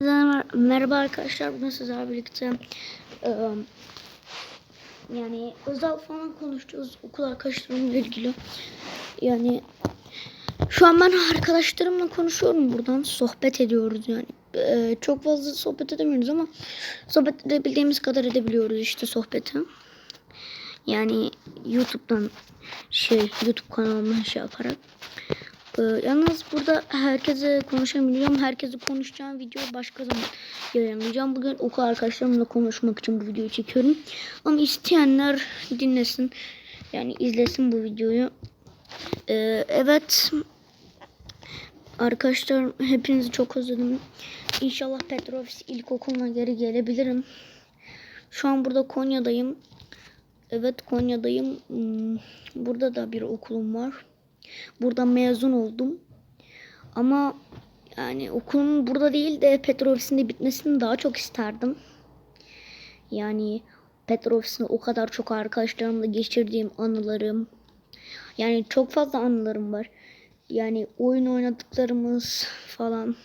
Mer- Merhaba arkadaşlar, bugün sizlerle birlikte yani özel falan konuşacağız okul arkadaşlarımla ilgili. Yani şu an ben arkadaşlarımla konuşuyorum buradan, sohbet ediyoruz yani. Çok fazla sohbet edemiyoruz ama sohbet edebildiğimiz kadar edebiliyoruz işte sohbeti. Yani YouTube'dan şey, YouTube kanalımdan şey yaparak. Ee, yalnız burada herkese konuşamayacağım. Herkese konuşacağım video başka zaman yayınlayacağım. Bugün okul arkadaşlarımla konuşmak için bu videoyu çekiyorum. Ama isteyenler dinlesin. Yani izlesin bu videoyu. Ee, evet. Arkadaşlar hepinizi çok özledim. İnşallah Petrofis ilkokuluna geri gelebilirim. Şu an burada Konya'dayım. Evet Konya'dayım. Hmm, Burada da bir okulum var. Burada mezun oldum. Ama yani okulum burada değil de Petrofis'in bitmesini daha çok isterdim. Yani Petrofis'in o kadar çok arkadaşlarımla geçirdiğim anılarım. Yani çok fazla anılarım var. Yani oyun oynadıklarımız falan.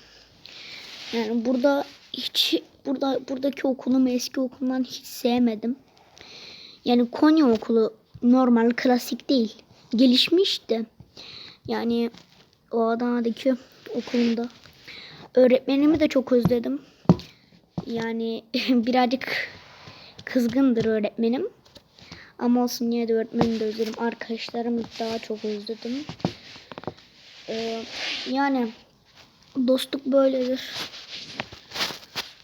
Yani burada hiç burada buradaki okulumu eski okulumdan hiç sevmedim. Yani Konya okulu normal klasik değil. Gelişmiş de. Yani o Adana'daki okulumda. Öğretmenimi de çok özledim. Yani birazcık kızgındır öğretmenim. Ama olsun yine de öğretmenimi de özledim. Arkadaşlarımı daha çok özledim. Ee, yani dostluk böyledir.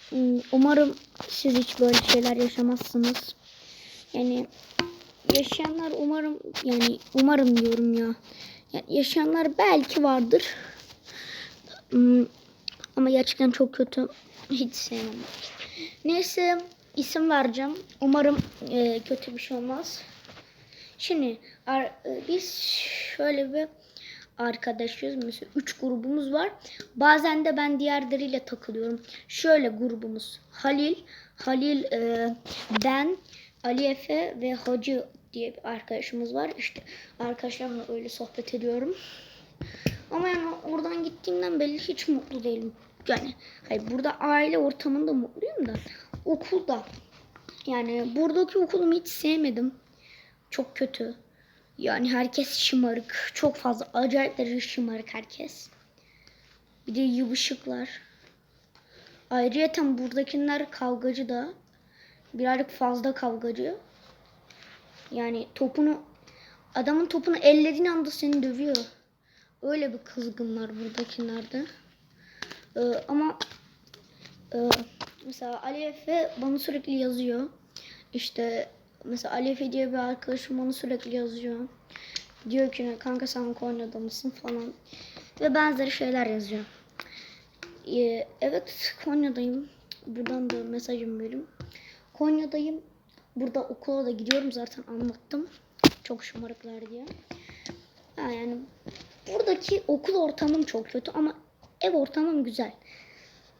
Hmm, Umarım siz hiç böyle şeyler yaşamazsınız. Yani yaşayanlar umarım yani umarım diyorum ya. Yani yaşayanlar belki vardır. Hmm, Ama gerçekten çok kötü. Hiç sevmem. Neyse isim vereceğim. Umarım e, kötü bir şey olmaz. Şimdi ar- e, biz şöyle bir arkadaşız. Mesela 3 grubumuz var. Bazen de ben diğerleriyle takılıyorum. Şöyle grubumuz. Halil, Halil e, ben, Ali Efe ve Hacı diye bir arkadaşımız var. İşte arkadaşlarımla öyle sohbet ediyorum. Ama yani oradan gittiğimden belli hiç mutlu değilim. Yani hayır, burada aile ortamında mutluyum da okulda yani buradaki okulumu hiç sevmedim. Çok kötü. Yani herkes şımarık. Çok fazla. Acayip derece şımarık herkes. Bir de yıvışıklar. Ayrıca buradakiler kavgacı da. Birazcık fazla kavgacı. Yani topunu adamın topunu ellediğin anda seni dövüyor. Öyle bir kızgınlar buradakilerde. Ee, ama e, mesela Ali Efe bana sürekli yazıyor. İşte mesela Ali Efe diye bir arkadaşım bana sürekli yazıyor. Diyor ki kanka sen Konya'da mısın falan. Ve benzeri şeyler yazıyor. Ee, evet Konya'dayım. Buradan da mesajımı vereyim. Konya'dayım. Burada okula da gidiyorum zaten anlattım. Çok şımarıklar diye. Yani buradaki okul ortamım çok kötü ama ev ortamım güzel.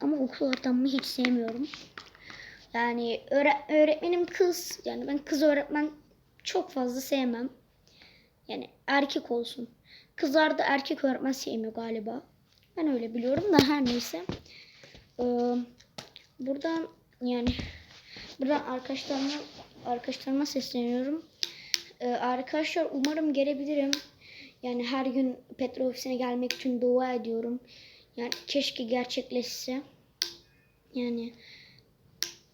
Ama okul ortamımı hiç sevmiyorum. Yani öğre- öğretmenim kız. Yani ben kız öğretmen çok fazla sevmem. Yani erkek olsun. Kızlar da erkek öğretmen sevmiyor galiba. Ben öyle biliyorum da her neyse. Ee, buradan yani buradan arkadaşlarıma arkadaşlarıma sesleniyorum. Ee, arkadaşlar umarım gelebilirim. Yani her gün petrol ofisine gelmek için dua ediyorum. Yani keşke gerçekleşse. Yani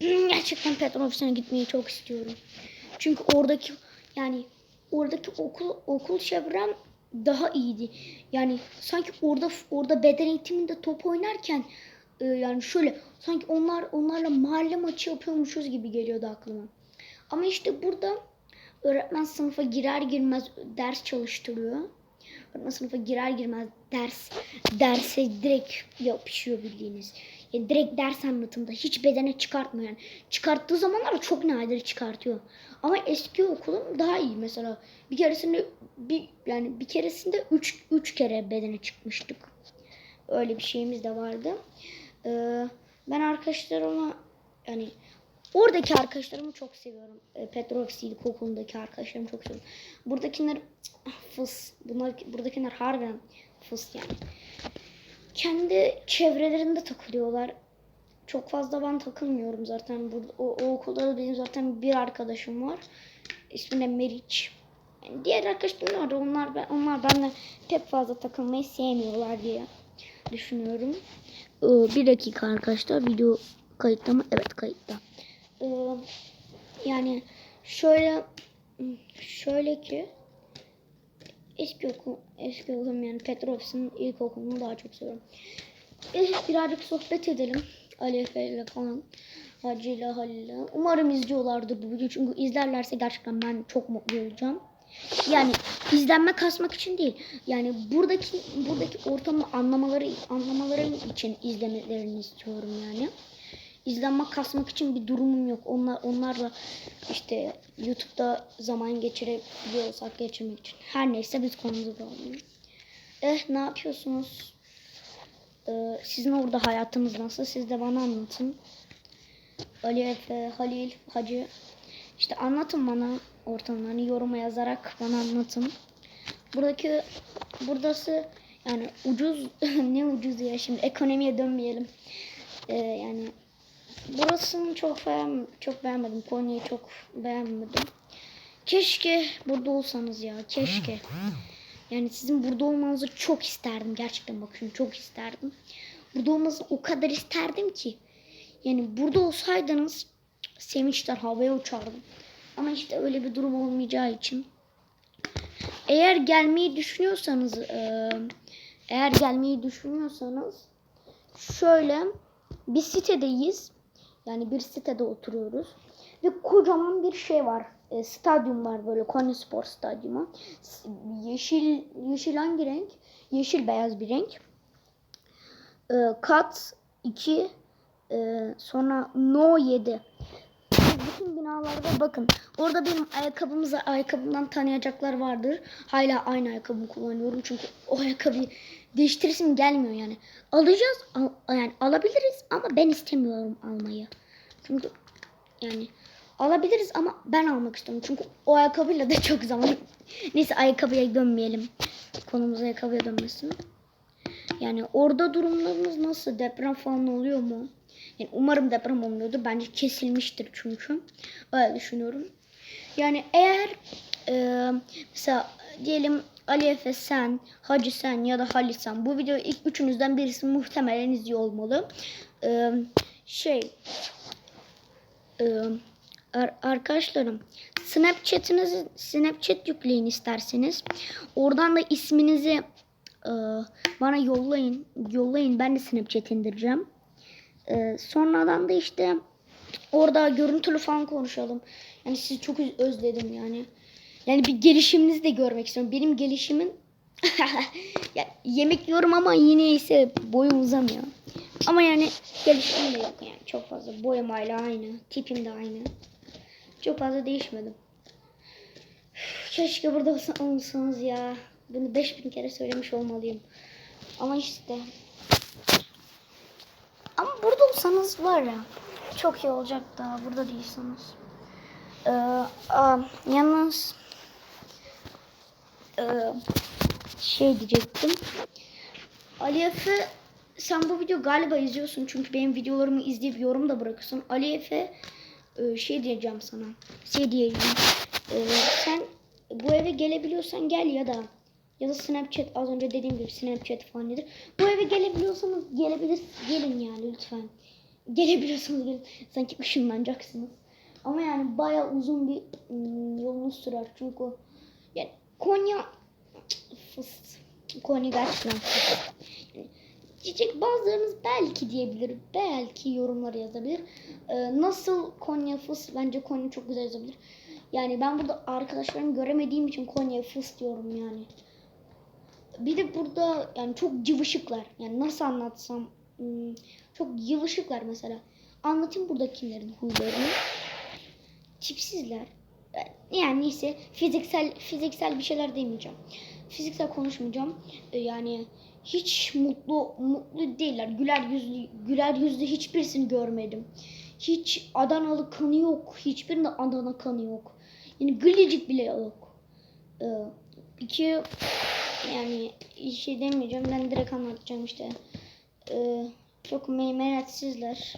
gerçekten petrol ofisine gitmeyi çok istiyorum. Çünkü oradaki yani oradaki okul okul çevrem daha iyiydi. Yani sanki orada orada beden eğitiminde top oynarken e, yani şöyle sanki onlar onlarla mahalle maçı yapıyormuşuz gibi geliyordu aklıma. Ama işte burada öğretmen sınıfa girer girmez ders çalıştırıyor. Öğretmen sınıfa girer girmez ders derse direkt yapışıyor bildiğiniz. Yani direkt ders anlatımda hiç bedene çıkartmıyor. Yani çıkarttığı zamanlar çok nadir çıkartıyor. Ama eski okulum daha iyi mesela. Bir keresinde bir yani bir keresinde 3 3 kere bedene çıkmıştık. Öyle bir şeyimiz de vardı. Ee, ben arkadaşlarıma yani oradaki arkadaşlarımı çok seviyorum. E, Petrofis ilkokulundaki arkadaşlarımı çok seviyorum. Buradakiler fıs. Bunlar buradakiler harbiden fıs yani. Kendi çevrelerinde takılıyorlar. çok fazla ben takılmıyorum zaten. Burada, o, o okulda da benim zaten bir arkadaşım var. İsmi de Meriç. Yani diğer arkadaşlarım var. Onlar, onlar benimle pek fazla takılmayı sevmiyorlar diye düşünüyorum. Ee, bir dakika arkadaşlar. Video kayıtta mı? Evet kayıtta. Ee, yani şöyle şöyle ki eski okul eski okulum yani Petrovs'un ilk okulunu daha çok seviyorum. Birazcık sohbet edelim. Ali Efe ile falan. Hacı ile Halil ile. Umarım izliyorlardır bu videoyu. Çünkü izlerlerse gerçekten ben çok mutlu olacağım. Yani izlenme kasmak için değil. Yani buradaki buradaki ortamı anlamaları anlamaları için izlemelerini istiyorum yani. İzlenme kasmak için bir durumum yok. Onlar onlarla işte YouTube'da zaman geçirebiliyorsak geçirmek için. Her neyse biz konumuza devam Eh ne yapıyorsunuz? Ee, sizin orada hayatınız nasıl? Siz de bana anlatın. Ali Efe, Halil, Hacı. İşte anlatın bana ortamlarını yoruma yazarak bana anlatın. Buradaki buradası yani ucuz ne ucuz ya şimdi ekonomiye dönmeyelim. Ee, yani burasını çok beğen çok beğenmedim. Konya'yı çok beğenmedim. Keşke burada olsanız ya. Keşke. Yani sizin burada olmanızı çok isterdim. Gerçekten bakın çok isterdim. Burada olmanızı o kadar isterdim ki. Yani burada olsaydınız sevinçler havaya uçardım. Ama işte öyle bir durum olmayacağı için. Eğer gelmeyi düşünüyorsanız e, eğer gelmeyi düşünüyorsanız şöyle bir sitedeyiz. Yani bir sitede oturuyoruz. Ve kocaman bir şey var. E, stadyum var böyle Konya Spor Stadyumu. Yeşil yeşil hangi renk? Yeşil beyaz bir renk. E, kat 2 e, sonra No 7. Bütün binalarda bakın. Orada benim ayakkabımızı ayakkabımdan tanıyacaklar vardır. Hala aynı ayakkabımı kullanıyorum. Çünkü o ayakkabıyı değiştiresim gelmiyor yani. Alacağız. al- yani alabiliriz ama ben istemiyorum almayı. Çünkü yani alabiliriz ama ben almak istiyorum. Çünkü o ayakkabıyla da çok zaman. Neyse ayakkabıya dönmeyelim. Konumuz ayakkabıya dönmesin. Yani orada durumlarınız nasıl? Deprem falan oluyor mu? Yani umarım deprem olmuyordur. Bence kesilmiştir çünkü. Öyle düşünüyorum. Yani eğer e, mesela diyelim Ali Efe sen, Hacı sen ya da Halil sen bu videoyu ilk üçünüzden birisi muhtemelen izliyor olmalı. E, şey e, ar- arkadaşlarım Snapchat'inizi Snapchat yükleyin isterseniz. Oradan da isminizi e, bana yollayın. Yollayın. Ben de Snapchat indireceğim. E, sonradan da işte orada görüntülü falan konuşalım. Yani sizi çok öz- özledim yani. Yani bir gelişiminizi de görmek istiyorum. Benim gelişimin ya, yemek yiyorum ama yine ise boyum uzamıyor. Ama yani gelişim de yok yani çok fazla. Boyum hala aynı. Tipim de aynı. Çok fazla değişmedim. Keşke burada olsa- olsanız ya. Bunu 5000 kere söylemiş olmalıyım. Ama işte. Burada olsanız var ya. Çok iyi olacak da burada değilseniz. Ee, yalnız ee, şey diyecektim. Ali Efe sen bu video galiba izliyorsun çünkü benim videolarımı izleyip yorum da bırakıyorsun. Ali Efe e, şey diyeceğim sana. Şey diyeceğim. E, sen bu eve gelebiliyorsan gel ya da ya da Snapchat az önce dediğim gibi Snapchat falan nedir. Bu eve gelebiliyorsanız gelebilir gelin yani lütfen. Gelebiliyorsanız gelin. Sanki ışınlanacaksınız. Ama yani baya uzun bir ım, yolunuz sürer. Çünkü yani Konya fıst. Konya gerçekten fıst. Yani Diyecek bazılarınız belki diyebilir. Belki yorumları yazabilir. Ee, nasıl Konya fıs? Bence Konya çok güzel yazabilir. Yani ben burada arkadaşlarımı göremediğim için Konya fıs diyorum yani. Bir de burada yani çok cıvışıklar. Yani nasıl anlatsam hmm, çok yıvışıklar mesela. Anlatayım buradakilerin huylarını. Tipsizler. Yani neyse fiziksel fiziksel bir şeyler demeyeceğim. Fiziksel konuşmayacağım. Ee, Yani hiç mutlu mutlu değiller. Güler yüzlü güler yüzlü hiçbirisini görmedim. Hiç Adanalı kanı yok. Hiçbirinde Adana kanı yok. Yani gıcık bile yok. Ee, iki yani şey demeyeceğim. Ben direkt anlatacağım işte. Ee, Çok meymenetsizler.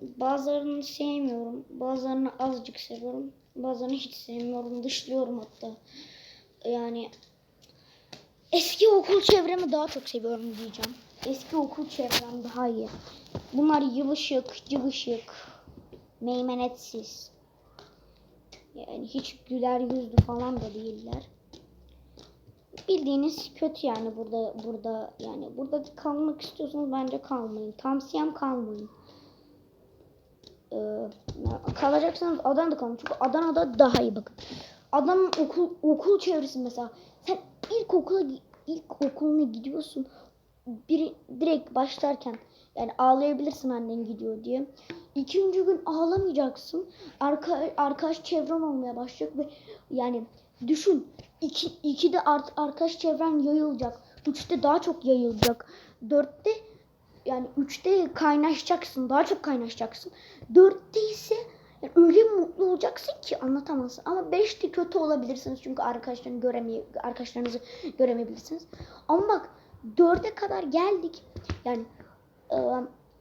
Bazılarını sevmiyorum. Bazılarını azıcık seviyorum. Bazılarını hiç sevmiyorum. Dışlıyorum hatta. Yani eski okul çevremi daha çok seviyorum diyeceğim. Eski okul çevrem daha iyi. Bunlar yılışık, cıvışık, meymenetsiz. Yani hiç güler yüzlü falan da değiller. Bildiğiniz kötü yani burada burada yani burada kalmak istiyorsanız bence kalmayın. Tavsiyem kalmayın. Ee, kalacaksanız Adana'da kalın. Çünkü Adana'da daha iyi bakın. Adana'nın okul okul çevresi mesela. Sen ilk okula ilk okuluna gidiyorsun. Bir direkt başlarken yani ağlayabilirsin annen gidiyor diye. İkinci gün ağlamayacaksın. Arka, arkadaş çevren olmaya başlayacak ve yani düşün. İki, ikide art, arkadaş çevren yayılacak. Üçte daha çok yayılacak. Dörtte yani üçte kaynaşacaksın. Daha çok kaynaşacaksın. Dörtte ise yani öyle mutlu olacaksın ki anlatamazsın. Ama beşte kötü olabilirsiniz çünkü arkadaşlarını göremeye, arkadaşlarınızı göremeyebilirsiniz. Ama bak dörde kadar geldik. Yani e,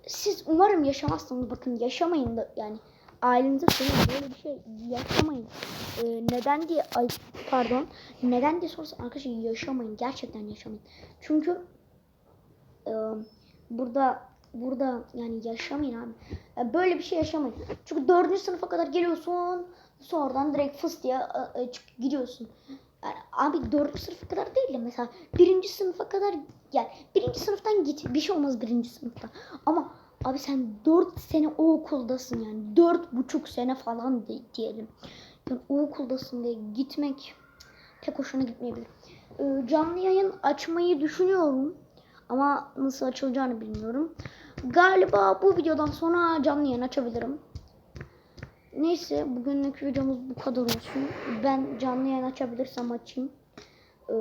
siz umarım yaşamazsınız. Bakın yaşamayın da yani ailenize söyleyin böyle bir şey yaşamayın. E, neden diye ay pardon neden diye sorarsa arkadaşlar yaşamayın. Gerçekten yaşamayın. Çünkü e, burada burada yani yaşamayın abi. Yani böyle bir şey yaşamayın. Çünkü dördüncü sınıfa kadar geliyorsun. Sonradan direkt fıs diye e, e, çık- gidiyorsun. Yani abi dördüncü sınıfa kadar değil de mesela birinci sınıfa kadar gel. Birinci sınıftan git. Bir şey olmaz birinci sınıfta. Ama abi sen dört sene o okuldasın yani. Dört buçuk sene falan de, diyelim. Yani o okuldasın diye gitmek tek hoşuna gitmeyebilir. Ee, canlı yayın açmayı düşünüyorum. Ama nasıl açılacağını bilmiyorum. Galiba bu videodan sonra canlı yayın açabilirim. Neyse bugünlük videomuz bu kadar olsun. Ben canlı yayın açabilirsem açayım. Ee,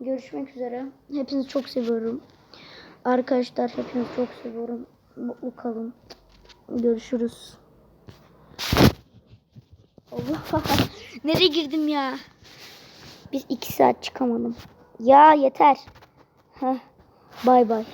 görüşmek üzere. Hepinizi çok seviyorum. Arkadaşlar hepinizi çok seviyorum. Mutlu kalın. Görüşürüz. Allah. Nereye girdim ya? Biz iki saat çıkamadım. Ya yeter. Heh. Bay bay.